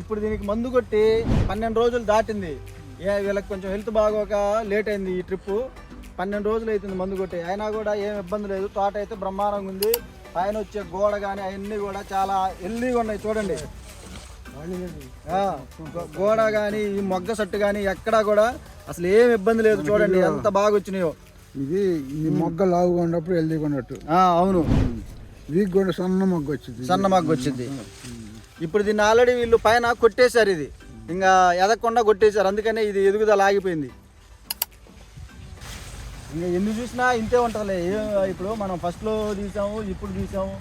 ఇప్పుడు దీనికి మందు కొట్టి పన్నెండు రోజులు దాటింది. ఏ వీళ్ళకి కొంచెం హెల్త్ బాగోక లేట్ అయింది ఈ ట్రిప్. పన్నెండు రోజులు అవుతుంది మందు కొట్టి. అయినా కూడా ఏం ఇబ్బంది లేదు. తోట అయితే బ్రహ్మాండంగా ఉంది. పైన వచ్చే గోడ కానీ అవన్నీ కూడా చాలా హెల్దీగా ఉన్నాయి చూడండి. గోడ కానీ ఈ మొగ్గ సట్టు కానీ ఎక్కడా కూడా అసలు ఏం ఇబ్బంది లేదు చూడండి. ఎంత బాగా వచ్చినాయో. ఇది ఈ మొగ్గ లావుగా ఉన్నప్పుడు హెల్దీగా ఉన్నట్టు. అవును. వీక్ కూడా సన్న మొగ్గ వచ్చింది. సన్న మొగ్గ వచ్చింది. ఇప్పుడు దీన్ని ఆల్రెడీ వీళ్ళు పైన కొట్టేశారు ఇది. ఇంకా ఎదగకుండా కొట్టేశారు. అందుకనే ఇది ఎదుగుదల ఆగిపోయింది. ఇంకా ఎన్ని చూసినా ఇంతే ఉంటుందిలే. ఇప్పుడు మనం ఫస్ట్లో తీసాము ఇప్పుడు తీసాము.